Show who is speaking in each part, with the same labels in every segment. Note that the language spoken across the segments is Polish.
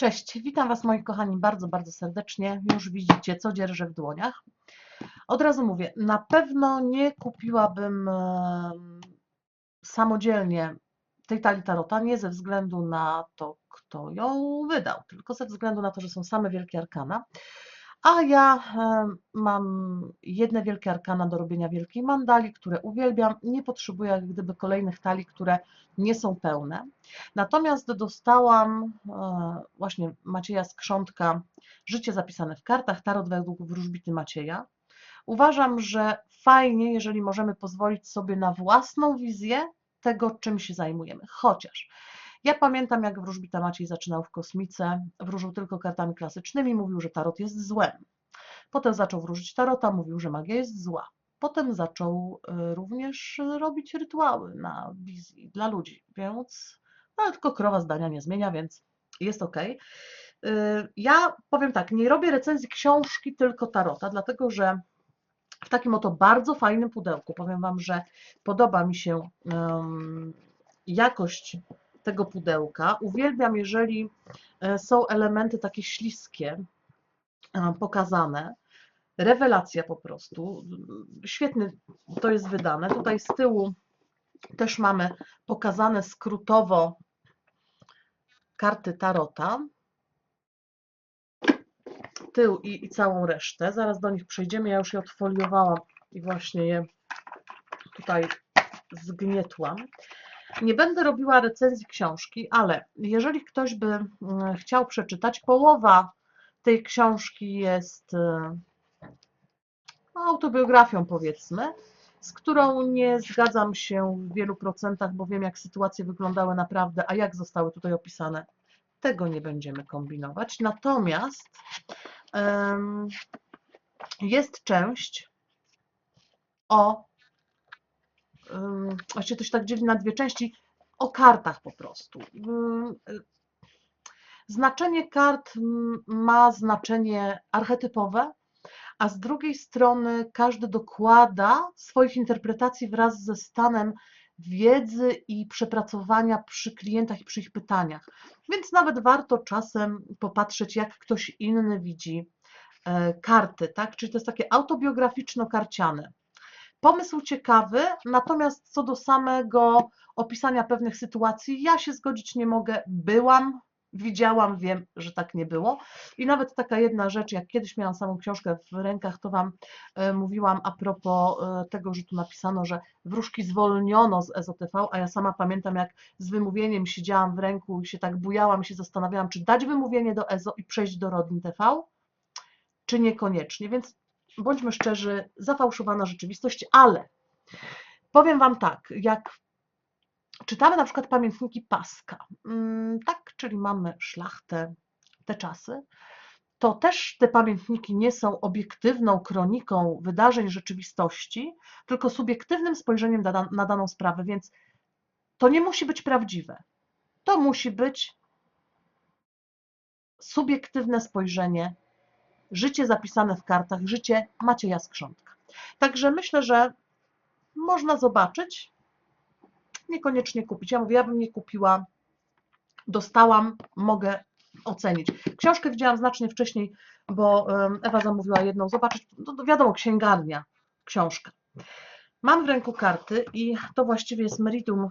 Speaker 1: Cześć, witam Was moi kochani bardzo, bardzo serdecznie. Już widzicie, co dzierżę w dłoniach. Od razu mówię, na pewno nie kupiłabym samodzielnie tej talii tarota, nie ze względu na to, kto ją wydał, tylko ze względu na to, że są same wielkie arkana. A ja em, mam jedne wielkie arkana do robienia wielkiej mandali, które uwielbiam. Nie potrzebuję jak gdyby kolejnych talii, które nie są pełne. Natomiast dostałam e, właśnie Macieja Skrzątka Życie zapisane w kartach, tarot według wróżbity Macieja. Uważam, że fajnie, jeżeli możemy pozwolić sobie na własną wizję tego, czym się zajmujemy. Chociaż ja pamiętam, jak wróżbita Maciej zaczynał w kosmice, wróżył tylko kartami klasycznymi, mówił, że tarot jest złem. Potem zaczął wróżyć tarota, mówił, że magia jest zła. Potem zaczął e, również robić rytuały na wizji dla ludzi, więc ale tylko krowa zdania nie zmienia, więc jest ok. Ja powiem tak, nie robię recenzji książki, tylko tarota, dlatego że w takim oto bardzo fajnym pudełku, powiem Wam, że podoba mi się um, jakość tego pudełka. Uwielbiam, jeżeli e, są elementy takie śliskie e, pokazane. Rewelacja po prostu. Świetny to jest wydane. Tutaj z tyłu też mamy pokazane skrótowo karty tarota, tył i, i całą resztę. Zaraz do nich przejdziemy. Ja już je odfoliowałam i właśnie je tutaj zgnietłam. Nie będę robiła recenzji książki, ale jeżeli ktoś by mm, chciał przeczytać, połowa tej książki jest e, autobiografią, powiedzmy, z którą nie zgadzam się w wielu procentach, bo wiem, jak sytuacje wyglądały naprawdę, a jak zostały tutaj opisane. Tego nie będziemy kombinować. Natomiast jest część o, właściwie to się tak dzieli na dwie części, o kartach po prostu. Znaczenie kart ma znaczenie archetypowe, a z drugiej strony każdy dokłada swoich interpretacji wraz ze stanem wiedzy i przepracowania przy klientach i przy ich pytaniach. Więc nawet warto czasem popatrzeć, jak ktoś inny widzi e, karty, tak? Czyli to jest takie autobiograficzno-karciane. Pomysł ciekawy, natomiast co do samego opisania pewnych sytuacji, ja się zgodzić nie mogę. Byłam Widziałam, wiem, że tak nie było. I nawet taka jedna rzecz, jak kiedyś miałam samą książkę w rękach, to Wam e, mówiłam a propos e, tego, że tu napisano, że wróżki zwolniono z EZOTV, a ja sama pamiętam, jak z wymówieniem siedziałam w ręku i się tak bujałam i się zastanawiałam, czy dać wymówienie do EZO i przejść do Rodin TV, czy niekoniecznie. Więc bądźmy szczerzy, zafałszowana rzeczywistość, ale powiem Wam tak, jak czytamy na przykład pamiętniki Paska, mm, tak, czyli mamy szlachtę, te czasy, to też te pamiętniki nie są obiektywną kroniką wydarzeń rzeczywistości, tylko subiektywnym spojrzeniem na, na daną sprawę, więc to nie musi być prawdziwe. To musi być subiektywne spojrzenie, życie zapisane w kartach, życie Macieja Skrzątka. Także myślę, że można zobaczyć, niekoniecznie kupić. Ja mówię, ja bym nie kupiła, dostałam, mogę ocenić. Książkę widziałam znacznie wcześniej, bo Ewa zamówiła jedną. Zobaczyć, no wiadomo, księgarnia, książka. Mam w ręku karty i to właściwie jest meritum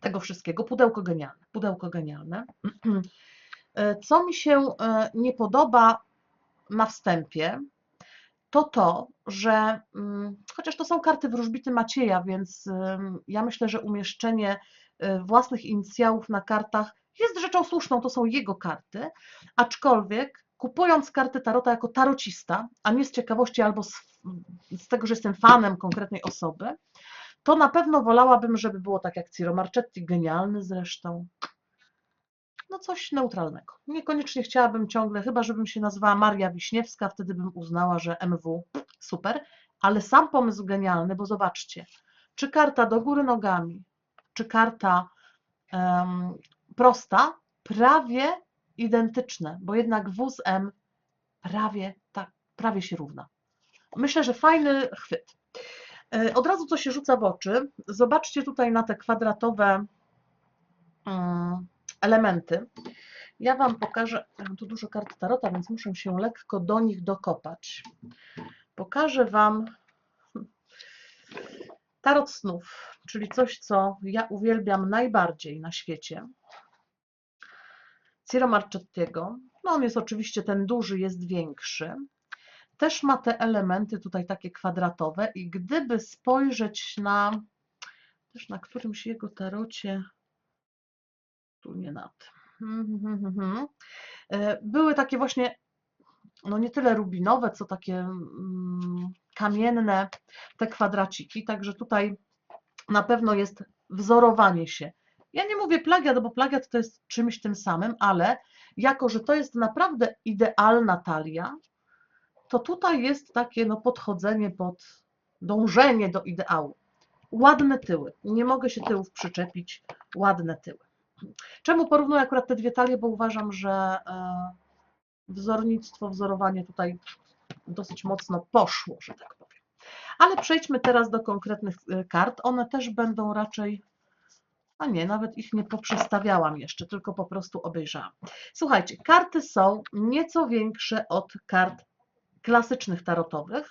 Speaker 1: tego wszystkiego. Pudełko genialne. Pudełko genialne. Co mi się e, nie podoba na wstępie, to to, że mm, chociaż to są karty wróżbity Macieja, więc ja myślę, że umieszczenie y, własnych inicjałów na kartach jest rzeczą słuszną, to są jego karty, aczkolwiek kupując karty tarota jako tarocista, a nie z ciekawości albo z, z tego, że jestem fanem konkretnej osoby, to na pewno wolałabym, żeby było tak jak Ciro Marchetti, genialny zresztą, no coś neutralnego. Niekoniecznie chciałabym ciągle, chyba żebym się nazywała Maria Wiśniewska, wtedy bym uznała, że MW super, ale sam pomysł genialny, bo zobaczcie, czy karta do góry nogami, czy karta um, prosta, prawie identyczne, bo jednak W z M prawie, tak, prawie się równa. Myślę, że fajny chwyt. E, od razu co się rzuca w oczy, zobaczcie tutaj na te kwadratowe um, elementy. Ja Wam pokażę, mam tu dużo kart tarota, więc muszę się lekko do nich dokopać. Pokażę Wam tarot snów, czyli coś, co ja uwielbiam najbardziej na świecie. Ciro Marchettiego. No on jest oczywiście ten duży, jest większy. Też ma te elementy tutaj takie kwadratowe i gdyby spojrzeć na też na którymś jego tarocie nie na tym. Mhm, mhm, mhm. E, Były takie właśnie, no nie tyle rubinowe, co takie mm, kamienne te kwadraciki, także tutaj na pewno jest wzorowanie się. Ja nie mówię plagiat, bo plagiat to jest czymś tym samym, ale jako, że to jest naprawdę idealna talia, to tutaj jest takie no, podchodzenie pod dążenie do ideału. Ładne tyły. Nie mogę się tyłów przyczepić. Ładne tyły. Czemu porównuję akurat te dwie talie? Bo uważam, że e, wzornictwo, wzorowanie tutaj dosyć mocno poszło, że tak powiem. Ale przejdźmy teraz do konkretnych e, kart. One też będą raczej. A nie, nawet ich nie poprzestawiałam jeszcze, tylko po prostu obejrzałam. Słuchajcie, karty są nieco większe od kart klasycznych tarotowych,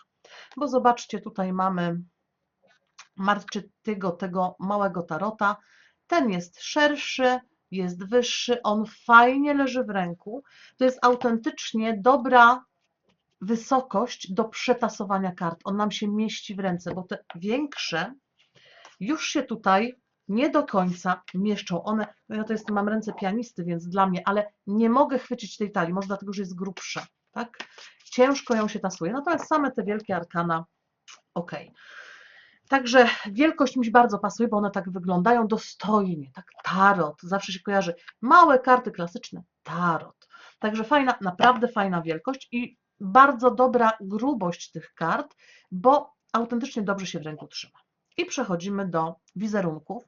Speaker 1: bo zobaczcie, tutaj mamy Marczytygo, tego małego tarota. Ten jest szerszy, jest wyższy, on fajnie leży w ręku. To jest autentycznie dobra wysokość do przetasowania kart. On nam się mieści w ręce, bo te większe już się tutaj nie do końca mieszczą. One, no ja to jest, mam ręce pianisty, więc dla mnie, ale nie mogę chwycić tej talii, może dlatego, że jest grubsza, tak? Ciężko ją się tasuje, natomiast same te wielkie arkana, ok. Także wielkość mi bardzo pasuje, bo one tak wyglądają dostojnie, tak tarot, zawsze się kojarzy. Małe karty klasyczne, tarot. Także fajna, naprawdę fajna wielkość i bardzo dobra grubość tych kart, bo autentycznie dobrze się w ręku trzyma. I przechodzimy do wizerunków.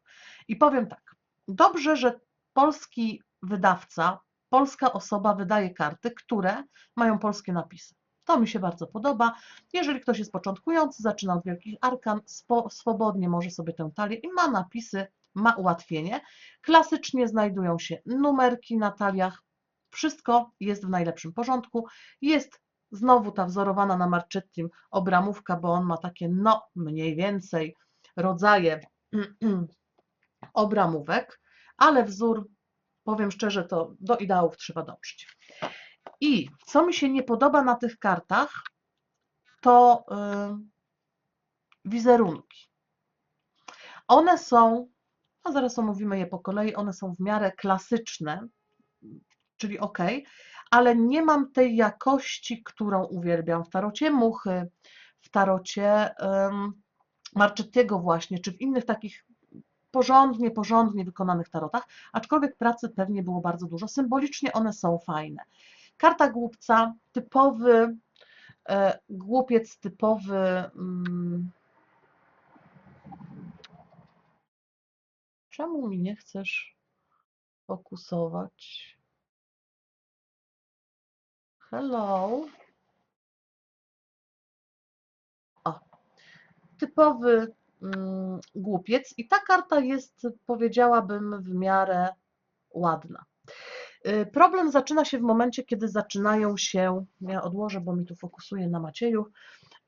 Speaker 1: I powiem tak, dobrze, że polski wydawca, polska osoba wydaje karty, które mają polskie napisy. To mi się bardzo podoba. Jeżeli ktoś jest początkujący, zaczyna od wielkich arkan, swobodnie może sobie tę talię i ma napisy, ma ułatwienie. Klasycznie znajdują się numerki na taliach. Wszystko jest w najlepszym porządku. Jest znowu ta wzorowana na Marczettim obramówka, bo on ma takie, no mniej więcej rodzaje obramówek, ale wzór, powiem szczerze, to do ideałów trzeba dążyć. I co mi się nie podoba na tych kartach, to yy, wizerunki. One są, a zaraz omówimy je po kolei, one są w miarę klasyczne, czyli ok, ale nie mam tej jakości, którą uwielbiam w tarocie muchy, w tarocie um, Marczettiego właśnie, czy w innych takich porządnie, porządnie wykonanych tarotach, aczkolwiek pracy pewnie było bardzo dużo. Symbolicznie one są fajne. Karta głupca, typowy e, głupiec, typowy mm, czemu mi nie chcesz fokusować? Hello. O, typowy mm, głupiec i ta karta jest, powiedziałabym, w miarę ładna. Y, Problem zaczyna się w momencie, kiedy zaczynają się, ja odłożę, bo mi tu fokusuje na Macieju,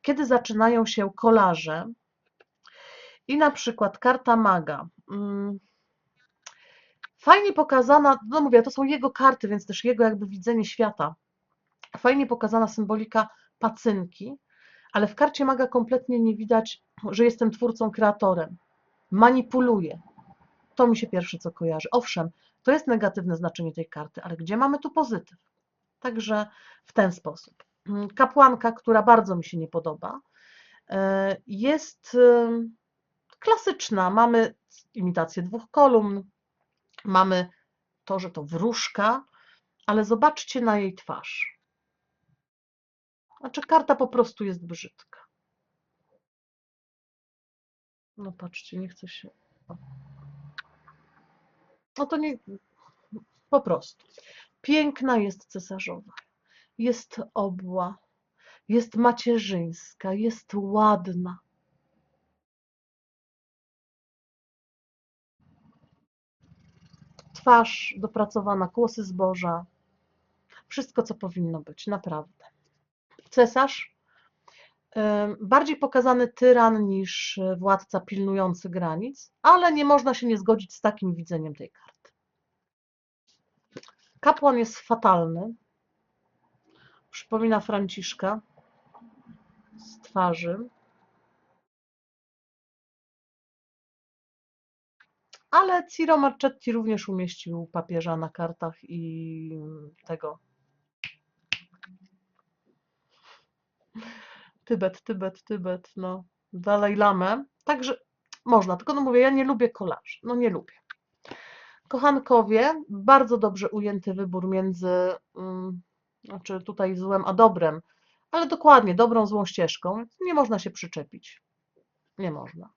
Speaker 1: kiedy zaczynają się kolaże i na przykład karta maga. mm, Fajnie pokazana, no mówię, to są jego karty, więc też jego jakby widzenie świata. Fajnie pokazana symbolika pacynki, ale w karcie maga kompletnie nie widać, że jestem twórcą, kreatorem. Manipuluję. To mi się pierwsze co kojarzy. Owszem, to jest negatywne znaczenie tej karty, ale gdzie mamy tu pozytyw? Także w ten sposób. Kapłanka, która bardzo mi się nie podoba, e, jest e, klasyczna. Mamy imitację dwóch kolumn, mamy to, że to wróżka, ale zobaczcie na jej twarz. Znaczy, karta po prostu jest brzydka. No patrzcie, nie chcę się. No to nie. Po prostu. Piękna jest cesarzowa. Jest obła. Jest macierzyńska. Jest ładna. twarz dopracowana, kłosy zboża. Wszystko, co powinno być, naprawdę. Cesarz. Bardziej pokazany tyran niż y, władca pilnujący granic, ale nie można się nie zgodzić z takim widzeniem tej karty. Kapłan jest fatalny. Przypomina Franciszka z twarzy. Ale Ciro Marchetti również umieścił papieża na kartach i tego. Tybet, Tybet, Tybet, no. Dalej Lamę. Także można, tylko no mówię, ja nie lubię kolarzy. No nie lubię. Kochankowie, bardzo dobrze ujęty wybór między, ym, znaczy tutaj złem a dobrem, ale dokładnie, dobrą, złą ścieżką. Nie można się przyczepić. Nie można.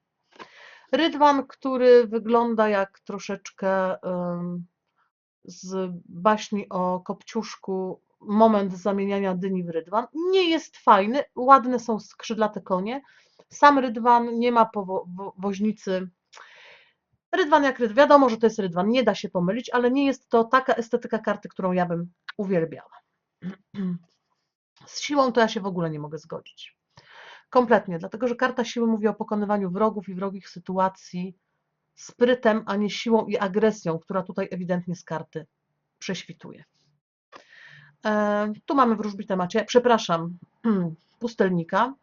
Speaker 1: Rydwan, który wygląda jak troszeczkę ym, z baśni o Kopciuszku moment zamieniania dyni w rydwan. Nie jest fajny, ładne są skrzydlate konie. Sam rydwan nie ma powo- wo- woźnicy. Rydwan jak rydwan, wiadomo, że to jest rydwan, nie da się pomylić, ale nie jest to taka estetyka karty, którą ja bym uwielbiała. Z siłą to ja się w ogóle nie mogę zgodzić. Kompletnie, dlatego że karta siły mówi o pokonywaniu wrogów i wrogich sytuacji sprytem, a nie siłą i agresją, która tutaj ewidentnie z karty prześwituje. E, tu mamy wróżbitę Macie, przepraszam, pustelnika,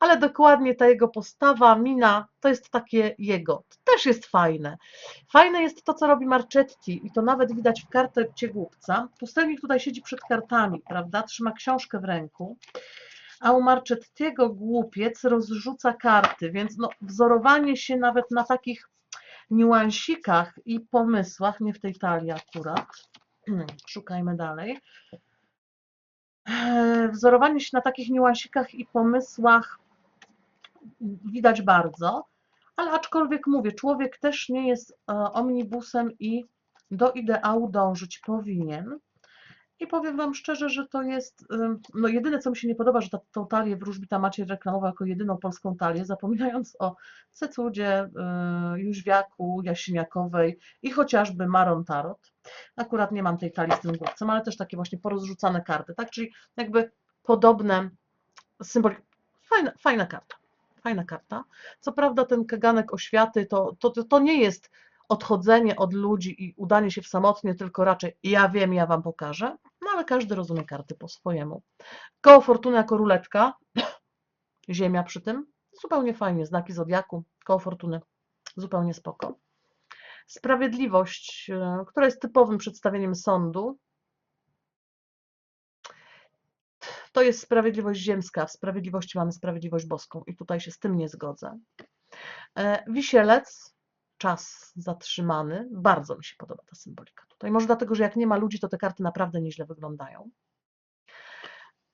Speaker 1: ale dokładnie ta jego postawa, mina, to jest takie jego. To też jest fajne. Fajne jest to, co robi Marchetti i to nawet widać w karcie głupca. Pustelnik tutaj siedzi przed kartami, prawda, trzyma książkę w ręku, a u Marchettiego głupiec rozrzuca karty, więc no, wzorowanie się nawet na takich niuansikach i pomysłach, nie w tej talii akurat, szukajmy dalej, Eee, wzorowanie się na takich niuansikach i pomysłach widać bardzo, ale aczkolwiek mówię, człowiek też nie jest e, omnibusem i do ideału dążyć powinien. I powiem Wam szczerze, że to jest, no jedyne co mi się nie podoba, że ta, tą talię wróżbita Maciej reklamował jako jedyną polską talię, zapominając o Cecudzie, y, Jóźwiaku, Jasiniakowej i chociażby Maron Tarot. Akurat nie mam tej talii z tym głupcem, ale też takie właśnie porozrzucane karty, tak? Czyli jakby podobne symboli. Fajna, fajna karta. Fajna karta. Co prawda ten kaganek oświaty to, to, to, to nie jest odchodzenie od ludzi i udanie się w samotnie, tylko raczej ja wiem, ja wam pokażę, no ale każdy rozumie karty po swojemu. Koło fortuny jako ruletka, ziemia przy tym, zupełnie fajnie, znaki zodiaku, koło fortuny, zupełnie spoko. Sprawiedliwość, e, która jest typowym przedstawieniem sądu, to jest sprawiedliwość ziemska, w sprawiedliwości mamy sprawiedliwość boską i tutaj się z tym nie zgodzę. E, Wisielec, czas zatrzymany, bardzo mi się podoba ta symbolika tutaj. Może dlatego, że jak nie ma ludzi, to te karty naprawdę nieźle wyglądają.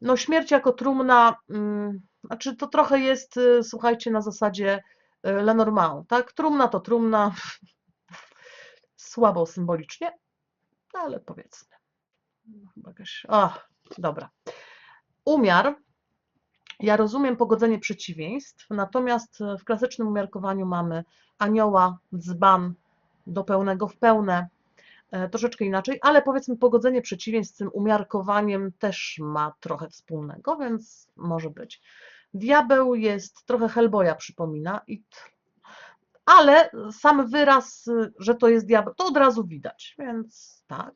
Speaker 1: No śmierć jako trumna, mm, znaczy to trochę jest, y, słuchajcie, na zasadzie y, Lenormand, tak? Trumna to trumna, słabo symbolicznie, no ale powiedzmy. A, dobra. Umiar. Ja rozumiem pogodzenie przeciwieństw, natomiast w klasycznym umiarkowaniu mamy anioła, dzban do pełnego w pełne, e, troszeczkę inaczej, ale powiedzmy pogodzenie przeciwieństw z tym umiarkowaniem też ma trochę wspólnego, więc może być. Diabeł jest trochę Hellboya przypomina, i ale sam wyraz, y, że to jest diabeł, to od razu widać, więc tak.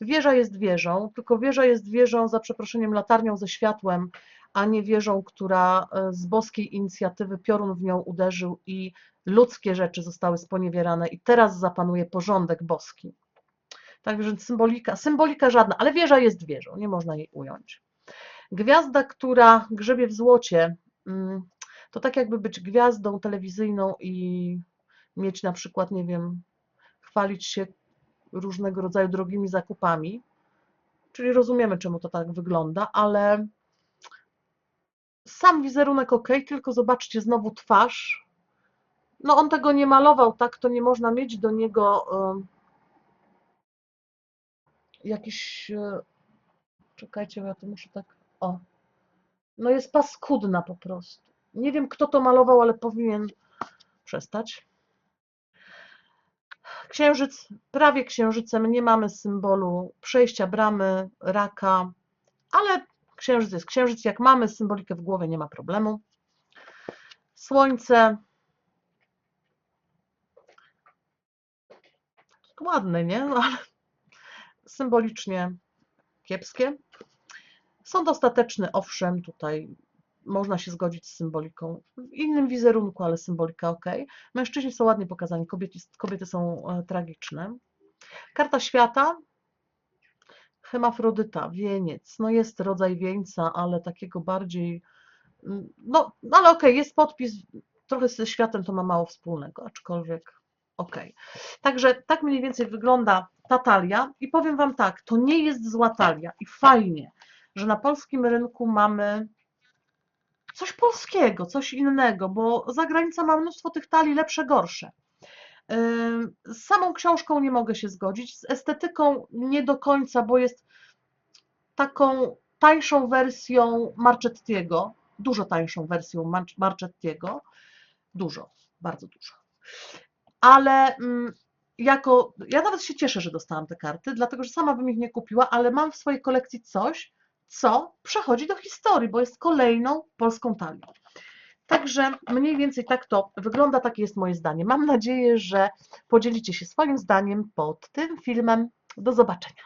Speaker 1: Wieża jest wieżą, tylko wieża jest wieżą za przeproszeniem latarnią ze światłem, a nie wieżą, która e, z boskiej inicjatywy piorun w nią uderzył i ludzkie rzeczy zostały sponiewierane i teraz zapanuje porządek boski. Także symbolika, symbolika żadna, ale wieża jest wieżą, nie można jej ująć. Gwiazda, która grzebie w złocie, mm, to tak jakby być gwiazdą telewizyjną i mieć na przykład, nie wiem, chwalić się różnego rodzaju drogimi zakupami. Czyli rozumiemy, czemu to tak wygląda, ale sam wizerunek ok, tylko zobaczcie znowu twarz. No on tego nie malował, tak, to nie można mieć do niego um, jakiś, e, czekajcie, ja to muszę tak, o, no jest paskudna po prostu. Nie wiem, kto to malował, ale powinien przestać. księżyc, prawie księżycem, nie mamy symbolu przejścia bramy, raka, ale księżyc jest księżyc. Jak mamy symbolikę w głowie, nie ma problemu. Słońce. Ładne, nie? No, ale symbolicznie kiepskie. Sąd ostateczny, owszem, tutaj można się zgodzić z symboliką. W innym wizerunku, ale symbolika ok. Mężczyźni są ładnie pokazani, kobiety, kobiety są e, tragiczne. Karta świata, hemafrodyta, wieniec. No jest rodzaj wieńca, ale takiego bardziej. mm, No, no ale okej, jest podpis. Trochę ze światem to ma mało wspólnego, aczkolwiek okej. Także tak mniej więcej wygląda ta talia. I powiem Wam tak, to nie jest zła talia i fajnie, że na polskim rynku mamy coś polskiego, coś innego, bo zagranica ma mnóstwo tych talii lepsze, gorsze. Z samą książką nie mogę się zgodzić, z estetyką nie do końca, bo jest taką tańszą wersją Marchettiego, dużo tańszą wersją Mar- Marchettiego, dużo, bardzo dużo. Ale mm, jako, ja nawet się cieszę, że dostałam te karty, dlatego że sama bym ich nie kupiła, ale mam w swojej kolekcji coś, co przechodzi do historii, bo jest kolejną polską talią. Także mniej więcej tak to wygląda, takie jest moje zdanie. Mam nadzieję, że podzielicie się swoim zdaniem pod tym filmem. Do zobaczenia.